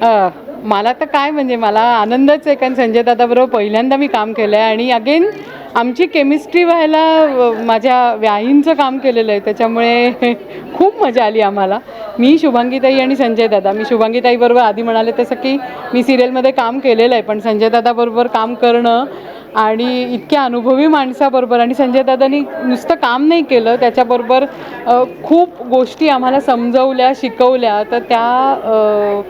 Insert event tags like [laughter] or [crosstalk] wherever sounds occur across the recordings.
मला तर काय म्हणजे मला आनंदच आहे कारण संजय दादाबरोबर पहिल्यांदा मी काम केलं आहे आणि अगेन आमची केमिस्ट्री व्हायला माझ्या व्याहींचं काम केलेलं आहे त्याच्यामुळे [laughs] खूप मजा आली आम्हाला. मी शुभांगीताई आणि संजय दादा मी शुभांगीताईबरोबर आधी म्हणाले तसं की मी सिरियलमध्ये काम केलेलं आहे पण संजय दादाबरोबर काम करणं आणि इतक्या अनुभवी माणसाबरोबर आणि संजय दादानी नुसतं काम नाही केलं त्याच्याबरोबर खूप गोष्टी आम्हाला समजवल्या शिकवल्या. तर त्या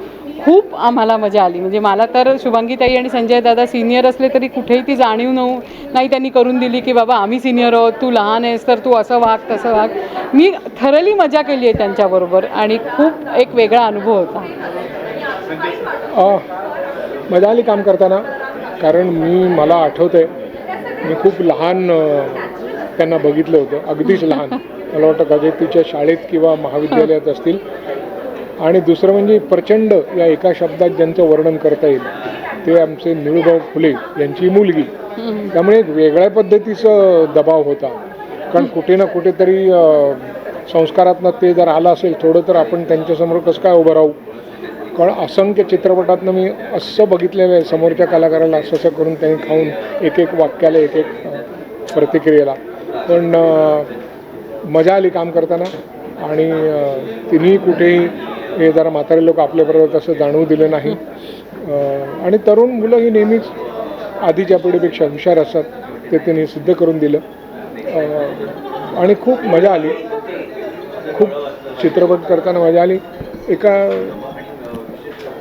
खूप आम्हाला मजा आली. म्हणजे मला तर शुभांगीताई आणि संजय दादा सिनियर असले तरी कुठेही ती जाणीव नऊ नाही त्यांनी करून दिली की बाबा आम्ही सिनियर आहोत तू लहान आहेस तर तू असं वाग तसं वाग. मी थरली मजा केली आहे त्यांच्याबरोबर आणि खूप एक वेगळा अनुभव होता. मजा आली काम करताना. कारण मी मला आठवतं आहे मी खूप लहान त्यांना बघितलं होतं. अगदीच लहान. [laughs] मला वाटतं कदाचित तिच्या शाळेत किंवा महाविद्यालयात असतील. आणि दुसरं म्हणजे प्रचंड या एका शब्दात ज्यांचं वर्णन करता येईल ते आमचे निळूभाऊ फुले यांची मुलगी. त्यामुळे एक वेगळ्या पद्धतीचं दबाव होता. कारण कुठे ना कुठेतरी संस्कारातनं ते जर आलं असेल थोडं तर आपण त्यांच्यासमोर कसं काय उभं राहू? कारण असंख्य चित्रपटातनं मी असं बघितलेलं आहे समोरच्या कलाकाराला असं असं करून त्यांनी खाऊन एक एक वाक्याला एक एक प्रतिक्रियेला. पण मजा आली काम करताना आणि तिन्ही कुठेही हे जरा म्हातारे लोक आपल्याबरोबर तसं जाणवू दिलं नाही. आणि तरुण मुलं ही नेहमीच आधीच्या पिढीपेक्षा हुशार असतात ते त्यांनी सिद्ध करून दिलं. आणि खूप मजा आली. खूप चित्रपट करताना मजा आली. एका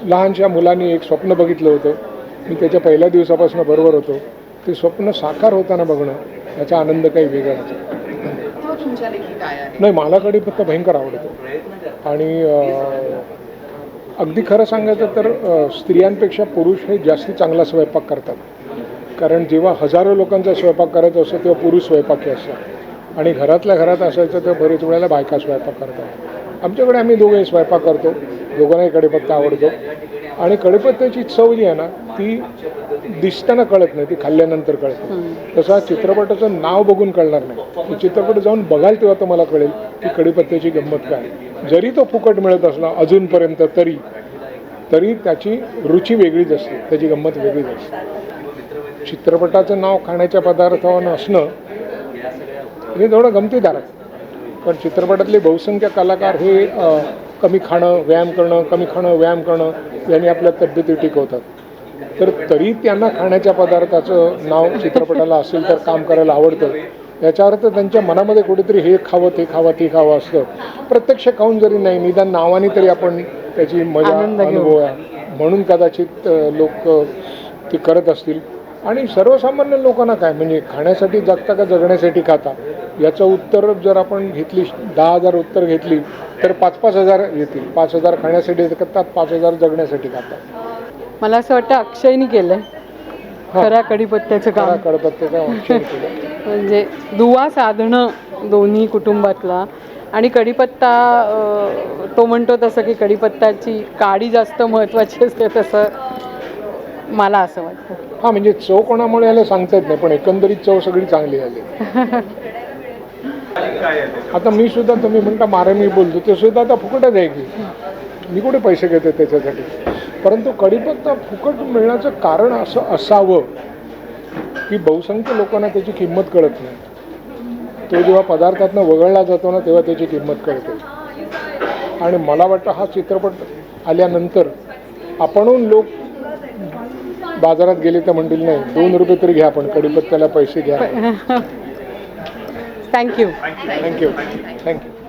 लहानशा मुलांनी एक स्वप्न बघितलं होतं. मी त्याच्या पहिल्या दिवसापासून बरोबर होतो. ते स्वप्न साकार होताना बघणं याचा आनंद काही वेगळाच नाही मला फक्त भयंकर आवडतो आणि अगदी खरं सांगायचं तर स्त्रियांपेक्षा पुरुष हे जास्ती चांगला स्वयंपाक करतात. कारण जेव्हा हजारो लोकांचा स्वयंपाक करायचा असतो तेव्हा पुरुष स्वयंपाकी असतात. आणि घरातल्या घरात असायचं तेव्हा बरेच वेळेला बायका स्वयंपाक करतात. आमच्याकडे आम्ही दोघे स्वयंपाक करतो. दोघांनाही कढीपत्ता आवडतो. आणि कढीपत्त्याची चव जी आहे ना ती दिसताना कळत नाही ती खाल्ल्यानंतर कळत तसं चित्रपटाचं नाव बघून कळणार नाही. चित्रपट जाऊन बघाल तेव्हा तुम्हाला कळेल की कढीपत्त्याची गंमत काय जरी तो फुकट मिळत असला अजूनपर्यंत तरी तरी त्याची रुची वेगळीच असते त्याची गंमत वेगळीच असते. चित्रपटाचं नाव खाण्याच्या पदार्थावर असणं हे थोडं गमतीदार आहे. चित्रपटातले बहुसंख्य कलाकार हे कमी खाणं व्यायाम करणं कमी खाणं व्यायाम करणं यांनी आपल्या तब्येती टिकवतात तर तरी त्यांना खाण्याच्या पदार्थाचं नाव चित्रपटाला असेल तर काम करायला आवडतं. याचा अर्थ त्यांच्या मनामध्ये कुठेतरी हे खावं ते खावं ते खावं असतं. प्रत्यक्ष खाऊन जरी नाही निदान नावाने तरी आपण त्याची मजा. अनुभव म्हणून कदाचित लोक ते करत असतील. आणि सर्वसामान्य लोकांना काय? म्हणजे खाण्यासाठी जगता का जगण्यासाठी खाता? याचं उत्तर जर आपण घेतली दहा हजार उत्तर घेतली तर पाच पाच हजार येतील. पाच हजार खाण्यासाठी करतात पाच हजार जगण्यासाठी खातात मला असं वाटतं अक्षयनी केलंय. खऱ्या कढीपत्त्याचं खरा काम कडपत्त्याचा [laughs] म्हणजे दुवा साधणं दोन्ही कुटुंबातला. आणि कढीपत्ता अं, तो म्हणतो तसं की कढीपत्त्याची काडी जास्त महत्त्वाची असते तसं. मला असं वाटतं. हा म्हणजे चव कोणामुळे याला सांगता येत नाही पण एकंदरीत चव सगळी चांगली आली. आता मी सुद्धा तुम्ही म्हणता मारे मी बोलतो ते सुद्धा आता फुकटच आहे की. मी कुठे पैसे घेते त्याच्यासाठी? परंतु कढीपत्ता फुकट मिळण्याचं कारण असं असावं की बहुसंख्य लोकांना त्याची किंमत कळत नाही. तो जेव्हा पदार्थातनं वगळला जातो ना तेव्हा त्याची किंमत कळते. आणि मला वाटतं हा चित्रपट आल्यानंतर आपणहून लोक बाजारात गेले तर म्हणतील नाही दोन रुपये तरी घ्या पण कढीपत्त्याला पैसे घ्या. Thank you thank you thank you